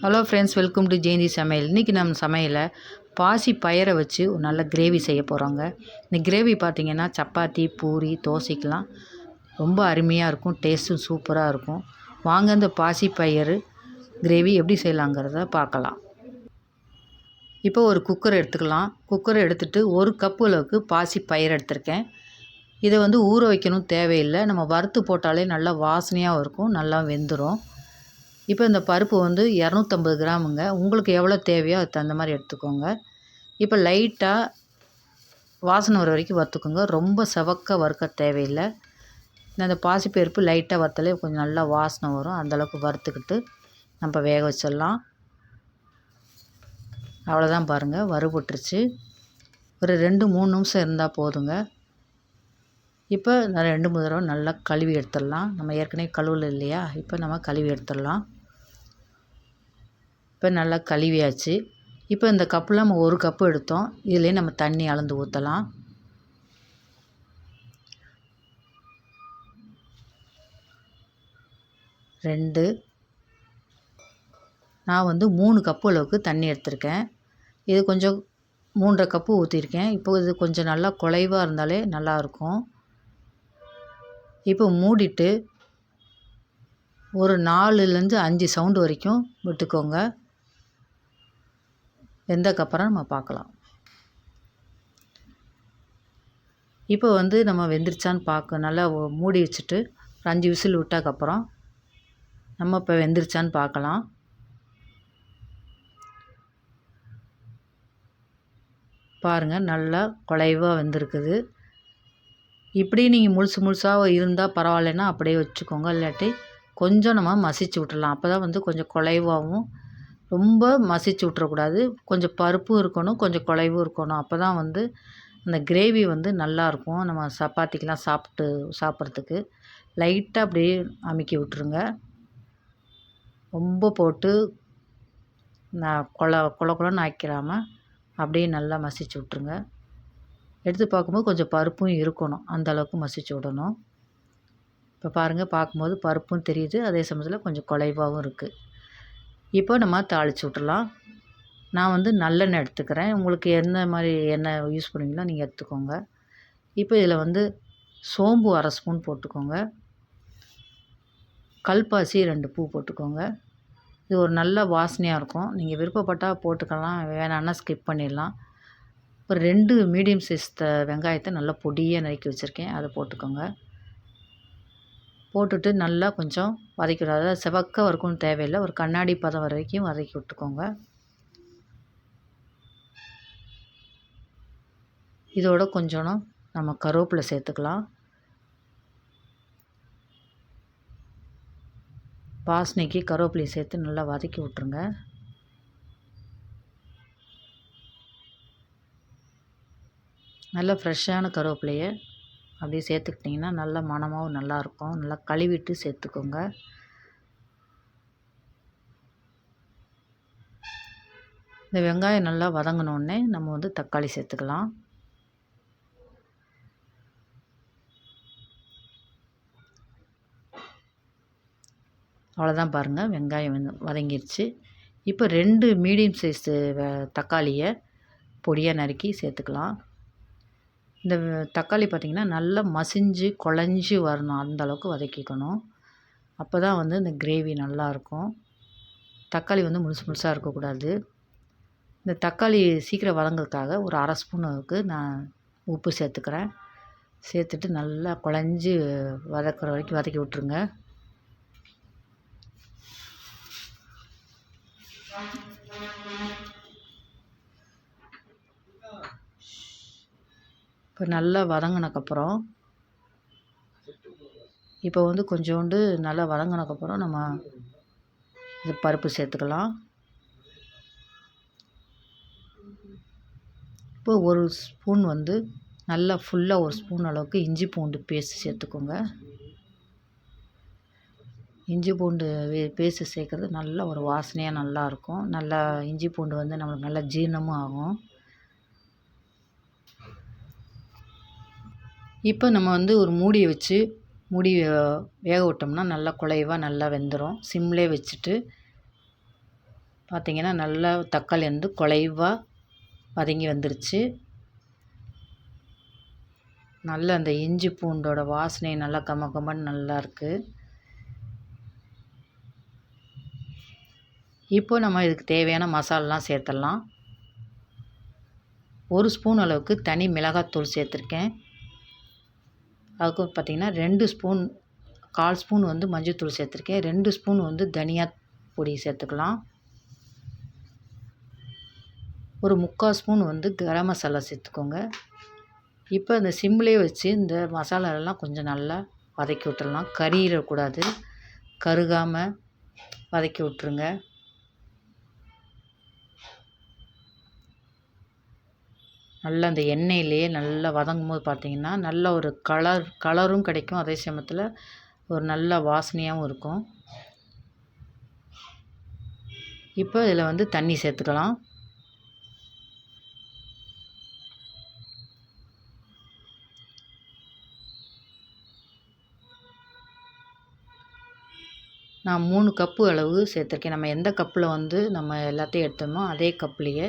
Hello friends welcome to Jayanthi சமையல் இன்றைக்கி நம்ம சமையலை பாசி பயிரை வச்சு ஒரு நல்ல கிரேவி செய்ய போகிறோங்க இந்த கிரேவி பார்த்திங்கன்னா சப்பாத்தி பூரி தோசைக்கெலாம் ரொம்ப அருமையாக இருக்கும் டேஸ்ட்டும் சூப்பராக இருக்கும். வாங்க இந்த பாசி பயிறு கிரேவி எப்படி செய்யலாங்கிறத பார்க்கலாம். இப்போ ஒரு குக்கர் எடுத்துக்கலாம். குக்கர் எடுத்துகிட்டு ஒரு கப்பு அளவுக்கு பாசி பயிர் எடுத்திருக்கேன். இதை வந்து ஊற வைக்கணும் தேவையில்லை. நம்ம வறுத்து போட்டாலே நல்லா வாசனையாகவும் இருக்கும் நல்லா வெந்துடும் இப்போ இந்த பருப்பு வந்து இரநூத்தம்பது கிராமுங்க. உங்களுக்கு எவ்வளோ தேவையோ அதுக்கு தகுந்த மாதிரி எடுத்துக்கோங்க. இப்போ லைட்டாக வாசனை வர வரைக்கும் வறுத்துக்கோங்க. ரொம்ப செவக்க வறுக்க தேவையில்லை. அந்த பாசிப்பருப்பு லைட்டாக வறுத்தாலே கொஞ்சம் நல்லா வாசனை வரும். அந்தளவுக்கு வறுத்துக்கிட்டு நம்ம வேக வச்சிடலாம். அவ்வளோதான் பாருங்கள் வறுபட்டுருச்சு. ஒரு ரெண்டு மூணு நிமிஷம் இருந்தால் போதுங்க. இப்போ நான் ரெண்டு மூணு தடவை நல்லா கழுவி எடுத்துடலாம். நம்ம ஏற்கனவே கழுவல இல்லையா? இப்போ நம்ம கழுவி எடுத்துடலாம். இப்போ நல்லா கழுவியாச்சு. இப்போ இந்த கப்பில் நம்ம ஒரு கப்பு எடுத்தோம். இதுலேயே நம்ம தண்ணி அளந்து ஊற்றலாம் ரெண்டு. நான் வந்து மூணு கப்பு அளவுக்கு தண்ணி எடுத்திருக்கேன். இது கொஞ்சம் மூன்றரை கப்பு ஊற்றிருக்கேன் இப்போ இது கொஞ்சம் நல்லா குலைவாக இருந்தாலே நல்லாயிருக்கும். இப்போ மூடிட்டு ஒரு நாலுலேருந்து அஞ்சு சவுண்டு வரைக்கும் விட்டுக்கோங்க. வெந்தக்கப்புறம் நம்ம பார்க்கலாம். இப்போ வந்து நம்ம வெந்துருச்சான்னு பார்க்க நல்லா மூடி வச்சுட்டு ஒரு அஞ்சு விசில் விட்டதுக்கப்புறம் நம்ம இப்போ வெந்துருச்சான்னு பார்க்கலாம். பாருங்கள் நல்லா குலைவாக வெந்திருக்குது. இப்படி நீங்கள் முழுசு முழுசாக இருந்தால் பரவாயில்லைன்னா அப்படியே வச்சுக்கோங்க. இல்லாட்டி கொஞ்சம் நம்ம மசிச்சு விட்டுடலாம். அப்போ தான் வந்து கொஞ்சம் குலைவாகவும் ரொம்ப மசிச்சு விட்றக்கூடாது கொஞ்சம் பருப்பும் இருக்கணும் கொஞ்சம் குழைவும் இருக்கணும். அப்போ தான் வந்து அந்த கிரேவி வந்து நல்லாயிருக்கும் நம்ம சப்பாத்திக்கெலாம் சாப்பிட்டு சாப்பிட்றதுக்கு. லைட்டாக அப்படியே அமுக்கி விட்ருங்க ரொம்ப போட்டு நான் கொல கொல கொலன்னு ஆக்கிடாமல் அப்படியே நல்லா மசிச்சு விட்ருங்க எடுத்து பார்க்கும்போது கொஞ்சம் பருப்பும் இருக்கணும். அந்த அளவுக்கு மசிச்சு விடணும். இப்போ பாருங்கள் பார்க்கும்போது பருப்பும் தெரியுது. அதே சமயத்தில் கொஞ்சம் குலைவாகவும் இருக்குது இப்போ நம்ம தாளித்து விட்டுலாம் நான் வந்து நல்லெண்ணெய் எடுத்துக்கிறேன். உங்களுக்கு எந்த மாதிரி எண்ணெய் யூஸ் பண்ணுவீங்களோ நீங்கள் எடுத்துக்கோங்க. இப்போ இதில் வந்து சோம்பு அரை ஸ்பூன் போட்டுக்கோங்க. கல்பாசி ரெண்டு பூ போட்டுக்கோங்க. இது ஒரு நல்ல வாசனையாக இருக்கும். நீங்கள் விருப்பப்பட்டால் போட்டுக்கலாம். வேணான்னா ஸ்கிப் பண்ணிடலாம். ஒரு ரெண்டு மீடியம் சைஸ் த வெங்காயத்தை நல்லா பொடியாக நறுக்கி வச்சுருக்கேன். அதை போட்டுக்கோங்க. போட்டுட்டு நல்லா கொஞ்சம் வதக்கிவிடும் அதாவது செவக்க வரைக்கும் தேவையில்லை. ஒரு கண்ணாடி பதம் வரைக்கும் வதக்கி விட்டுக்கோங்க. இதோட கொஞ்சம் நம்ம கருவேப்பிலை சேர்த்துக்கலாம். பாஸ்னிக்கு கருவேப்பிலையை சேர்த்து நல்லா வதக்கி விட்ருங்க நல்ல ஃப்ரெஷ்ஷான கருவேப்பிலையை அப்படியே சேர்த்துக்கிட்டிங்கன்னா நல்ல மணமாகவும் நல்லாயிருக்கும். நல்லா கழுவிட்டு சேர்த்துக்கோங்க. இந்த வெங்காயம் நல்லா வதங்கினோடனே நம்ம வந்து தக்காளி சேர்த்துக்கலாம். அவ்வளோதான் பாருங்கள் வெங்காயம் வந்து வதங்கிருச்சு. இப்போ ரெண்டு மீடியம் சைஸு தக்காளியை பொடியாக நறுக்கி சேர்த்துக்கலாம். இந்த தக்காளி பார்த்திங்கன்னா நல்லா மசிஞ்சு குழஞ்சி வரணும். அந்தளவுக்கு வதக்கிக்கணும். அப்போ தான் வந்து இந்த கிரேவி நல்லாயிருக்கும். தக்காளி வந்து முழுசு முழுசாக இருக்கக்கூடாது. இந்த தக்காளி சீக்கிரம் வதங்கிறதுக்காக ஒரு அரை ஸ்பூனுக்கு நான் உப்பு சேர்த்துக்கிறேன். சேர்த்துட்டு நல்லா குழஞ்சி வதக்கிற வரைக்கும் வதக்கி விட்ருங்க இப்போ நல்லா வதங்கினக்கப்புறம் இப்போ வந்து கொஞ்சோண்டு நல்லா வதங்கினக்கப்புறம் நம்ம இது பருப்பு சேர்த்துக்கலாம். இப்போ ஒரு ஸ்பூன் வந்து நல்லா ஃபுல்லாக ஒரு ஸ்பூன் அளவுக்கு இஞ்சி பூண்டு பேஸ்ட் சேர்த்துக்கோங்க. இஞ்சி பூண்டு பேஸ்ட்டு சேர்க்குறது நல்ல ஒரு வாசனையாக நல்லாயிருக்கும் நல்லா இஞ்சி பூண்டு வந்து நம்மளுக்கு நல்லா ஜீரணமும் ஆகும். இப்போ நம்ம வந்து ஒரு மூடியை வச்சு மூடி வேக விட்டோம்னா நல்லா குழைவாக நல்லா வெந்துடும் சிம்லே வச்சுட்டு பார்த்திங்கன்னா நல்லா தக்காளி வந்து குழைவாக வதங்கி வந்துருச்சு. நல்ல அந்த இஞ்சி பூண்டோட வாசனை நல்லா கம கமன்னு நல்லா இருக்குது இப்போ நம்ம இதுக்கு தேவையான மசாலாலாம் சேர்த்துடலாம். ஒரு ஸ்பூன் அளவுக்கு தனி மிளகாத்தூள் சேர்த்துருக்கேன். அதுக்கு பார்த்திங்கன்னா ரெண்டு ஸ்பூன் கால் ஸ்பூன் வந்து மஞ்சள்தூள் சேர்த்துருக்கேன். ரெண்டு ஸ்பூன் வந்து தனியா பொடி சேர்த்துக்கலாம். ஒரு முக்கால் ஸ்பூன் வந்து கரம் மசாலா சேர்த்துக்கோங்க. இப்போ இந்த சிம்லேயே வச்சு இந்த மசாலாலெல்லாம் கொஞ்சம் நல்லா வதக்கி விட்டுடலாம் கறியிடக்கூடாது கருகாமல் வதக்கி விட்ருங்க நல்லா அந்த எண்ணெயிலேயே நல்லா வதங்கும் போது பார்த்திங்கன்னா நல்ல ஒரு கலர் கலரும் கிடைக்கும். அதே சமயத்தில் ஒரு நல்ல வாசனையாகவும் இருக்கும். இப்போ இதில் வந்து தண்ணி சேர்த்துக்கலாம். நான் மூணு கப்பு அளவு சேர்த்துருக்கேன். நம்ம எந்த கப்பில் வந்து நம்ம எல்லாத்தையும் எடுத்தோமோ அதே கப்லேயே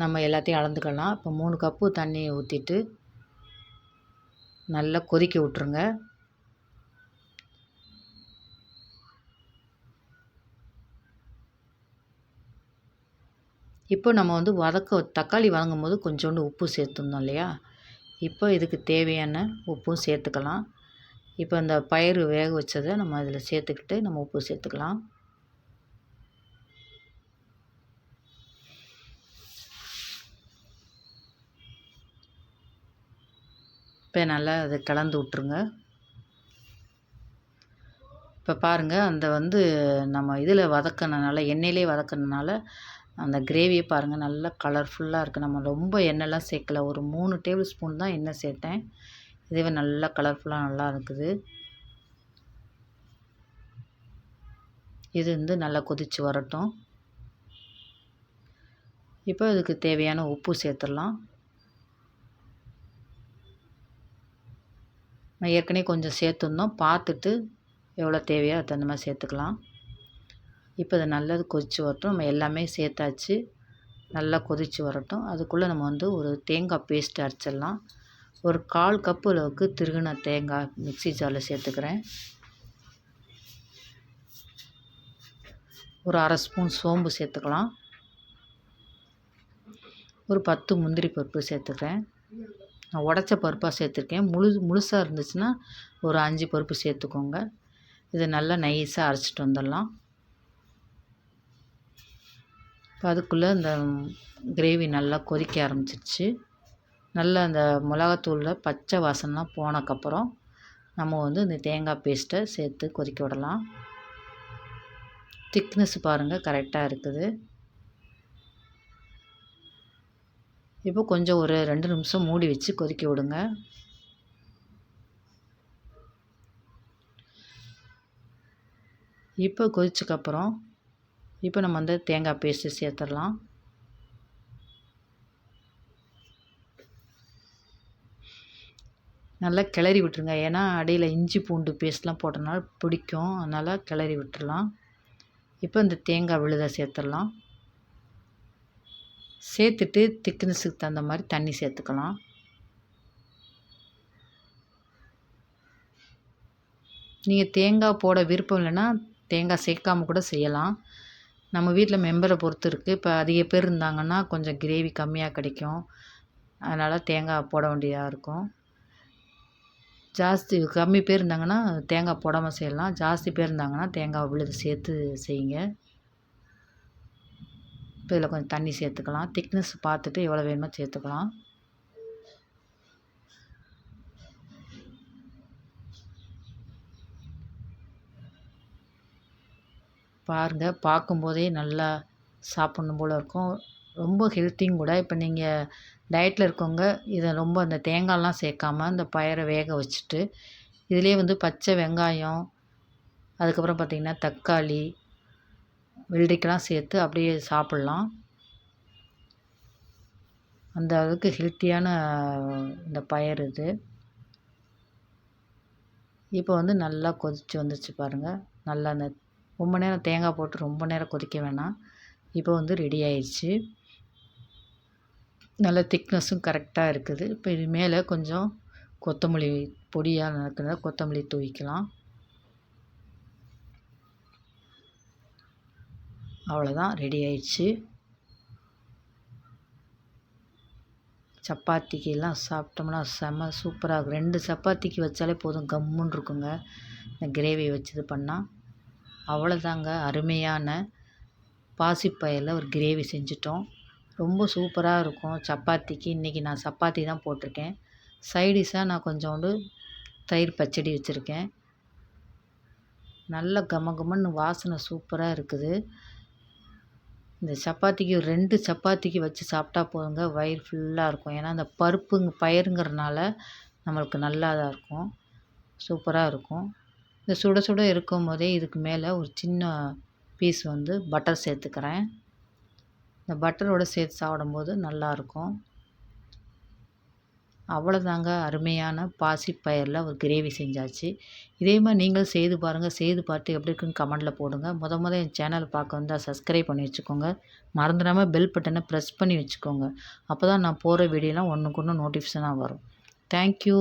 நம்ம எல்லாத்தையும் அளந்துக்கலாம். இப்போ மூணு கப்பு தண்ணி ஊற்றிட்டு நல்லா கொதிக்க விட்ருங்க இப்போ நம்ம வந்து வதக்க தக்காளி வதங்கும் போது கொஞ்சோண்டு உப்பு சேர்த்துருந்தோம் இல்லையா? இப்போ இதுக்கு தேவையான உப்பும் சேர்த்துக்கலாம். இப்போ இந்த பயிறு வேக வச்சதை நம்ம அதில் சேர்த்துக்கிட்டு நம்ம உப்பு சேர்த்துக்கலாம். இப்போ நல்லா அதை கலந்து விட்ருங்க இப்போ பாருங்கள் அந்த வந்து நம்ம இதில் வதக்கினனால எண்ணெயிலே வதக்கினனால அந்த கிரேவியை பாருங்கள் நல்லா கலர்ஃபுல்லாக இருக்குது நம்ம ரொம்ப எண்ணெய்லாம் சேர்க்கல. ஒரு மூணு டேபிள் ஸ்பூன் தான் எண்ணெய் சேர்த்தேன். இதுவே நல்லா கலர்ஃபுல்லாக நல்லா இருக்குது. இது வந்து நல்லா கொதித்து வரட்டும். இப்போ இதுக்கு தேவையான உப்பு சேர்த்துடலாம். நான் ஏற்கனவே கொஞ்சம் சேர்த்துருந்தோம். பார்த்துட்டு எவ்வளோ தேவையோ அது தகுந்த மாதிரி சேர்த்துக்கலாம். இப்போ இது நல்லது கொதித்து வரட்டும். நம்ம எல்லாமே சேர்த்தாச்சு. நல்லா கொதித்து வரட்டும். அதுக்குள்ளே நம்ம வந்து ஒரு தேங்காய் பேஸ்ட் அரைச்சிடலாம். ஒரு கால் கப்பு அளவுக்கு திருகுன தேங்காய் மிக்சி ஜாரில் சேர்த்துக்கிறேன். ஒரு அரை ஸ்பூன் சோம்பு சேர்த்துக்கலாம். ஒரு பத்து முந்திரி பருப்பு சேர்த்துக்கிறேன். நான் உடச்ச பருப்பாக சேர்த்துருக்கேன். முழு முழுசாக இருந்துச்சுன்னா ஒரு அஞ்சு பருப்பு சேர்த்துக்கோங்க. இதை நல்லா நைஸாக அரைச்சிட்டு வந்துடலாம். இப்போ அதுக்குள்ளே இந்த கிரேவி நல்லா கொதிக்க ஆரம்பிச்சிருச்சு. நல்லா அந்த மிளகாத்தூளில் பச்சை வாசனைலாம் போனக்கப்புறம் நம்ம வந்து இந்த தேங்காய் பேஸ்ட்டை சேர்த்து கொதிக்க விடலாம். திக்னஸ் பாருங்கள் கரெக்டாக இருக்குது. இப்போ கொஞ்சம் ஒரு ரெண்டு நிமிஷம் மூடி வச்சு கொதிக்க விடுங்க. இப்போ கொதிச்சக்கப்புறம் இப்போ நம்ம வந்து தேங்காய் பேஸ்ட்டு சேர்த்துடலாம். நல்லா கிளறி விட்டுருங்க. ஏன்னா அடியில் இஞ்சி பூண்டு பேஸ்ட்லாம் போட்டனால பிடிக்கும். அதனால் கிளறி விட்டுடலாம். இப்போ இந்த தேங்காய் விழுதை சேர்த்துடலாம். சேர்த்துட்டு திக்னஸுக்கு தகுந்த மாதிரி தண்ணி சேர்த்துக்கலாம். நீங்கள் தேங்காய் போட விருப்பம் இல்லைன்னா தேங்காய் சேர்க்காம கூட செய்யலாம். நம்ம வீட்டில் மெம்பரை பொறுத்து இருக்குது இப்போ அதிக பேர் இருந்தாங்கன்னா கொஞ்சம் கிரேவி கம்மியாக கிடைக்கும். அதனால் தேங்காய் போட வேண்டியதாக இருக்கும். ஜாஸ்தி கம்மி பேர் இருந்தாங்கன்னா தேங்காய் போடாமல் செய்யலாம். ஜாஸ்தி பேர் இருந்தாங்கன்னா தேங்காய் விழுது சேர்த்து செய்யுங்க. இப்போ இதில் கொஞ்சம் தண்ணி சேர்த்துக்கலாம். திக்னஸ் பார்த்துட்டு எவ்வளோ வேணுமோ சேர்த்துக்கலாம். பாருங்கள் பார்க்கும்போதே நல்லா சாப்பிட்ணும் போல் இருக்கும். ரொம்ப ஹெல்த்தியும் கூட இப்போ நீங்கள் டயட்டில் இருக்கவங்க இதை ரொம்ப அந்த தேங்காய்லாம் சேர்க்காம அந்த பயரை வேக வச்சுட்டு இதிலே வந்து பச்சை வெங்காயம் அதுக்கப்புறம் பார்த்திங்கன்னா தக்காளி வெள்ளரிக்காய்லாம் சேர்த்து அப்படியே சாப்பிட்லாம். அந்த அளவுக்கு ஹெல்த்தியான இந்த பயிர் இது. இப்போ வந்து நல்லா கொதித்து வந்துச்சு பாருங்கள் நல்லா அந்த ரொம்ப நேரம் தேங்காய் போட்டு ரொம்ப நேரம் கொதிக்க வேணாம். இப்போ வந்து ரெடி ஆயிடுச்சு. நல்ல திக்னஸும் கரெக்டாக இருக்குது. இப்போ இது மேலே கொஞ்சம் கொத்தமல்லி பொடியாக நறுக்கிறத கொத்தமல்லி தூவிக்கலாம். அவ்வளோதான் ரெடி ஆயிடுச்சு. சப்பாத்திக்கு எல்லாம் சாப்பிட்டோம்னா செம்ம சூப்பராக இருக்கும். ரெண்டு சப்பாத்திக்கு வச்சாலே போதும் கம்முன்னு இருக்குங்க. இந்த கிரேவி வச்சது பண்ணால் அவ்வளோதாங்க அருமையான பாசிப்பயிரில் ஒரு கிரேவி செஞ்சிட்டோம். ரொம்ப சூப்பராக இருக்கும் சப்பாத்திக்கு. இன்றைக்கி நான் சப்பாத்தி தான் போட்டிருக்கேன். சைடிஷாக நான் கொஞ்சோண்டு தயிர் பச்சடி வச்சுருக்கேன். நல்ல கம கமன்னு வாசனை சூப்பராக இருக்குது. இந்த சப்பாத்திக்கு ரெண்டு சப்பாத்திக்கு வச்சு சாப்பிட்டா போதுங்க வயிறு ஃபுல்லாக இருக்கும். ஏன்னா அந்த பருப்புங்க பயிருங்கிறனால நம்மளுக்கு நல்லா தான் இருக்கும் சூப்பராக இருக்கும். இந்த சுட சுட இருக்கும் போதே இதுக்கு மேலே ஒரு சின்ன பீஸ் வந்து பட்டர் சேர்த்துக்கிறேன். இந்த பட்டரோடு சேர்த்து சாப்பிடும்போது நல்லாயிருக்கும் அவ்வளோதாங்க அருமையான பாசிப்பயிரில் ஒரு கிரேவி செஞ்சாச்சு. இதே மாதிரி நீங்களும் செய்து பாருங்கள் செய்து பார்த்து எப்படி இருக்குன்னு கமெண்ட்டில் போடுங்க. முத முத என் சேனலை பார்க்க வந்தால் சப்ஸ்கிரைப் பண்ணி வச்சுக்கோங்க. மறந்துடாமல் பெல் பட்டனை ப்ரெஸ் பண்ணி வச்சுக்கோங்க. அப்போ தான் நான் போகிற வீடியோலாம் ஒன்றுக்கு ஒன்று நோட்டிஃபிகேஷனாக வரும். தேங்க்யூ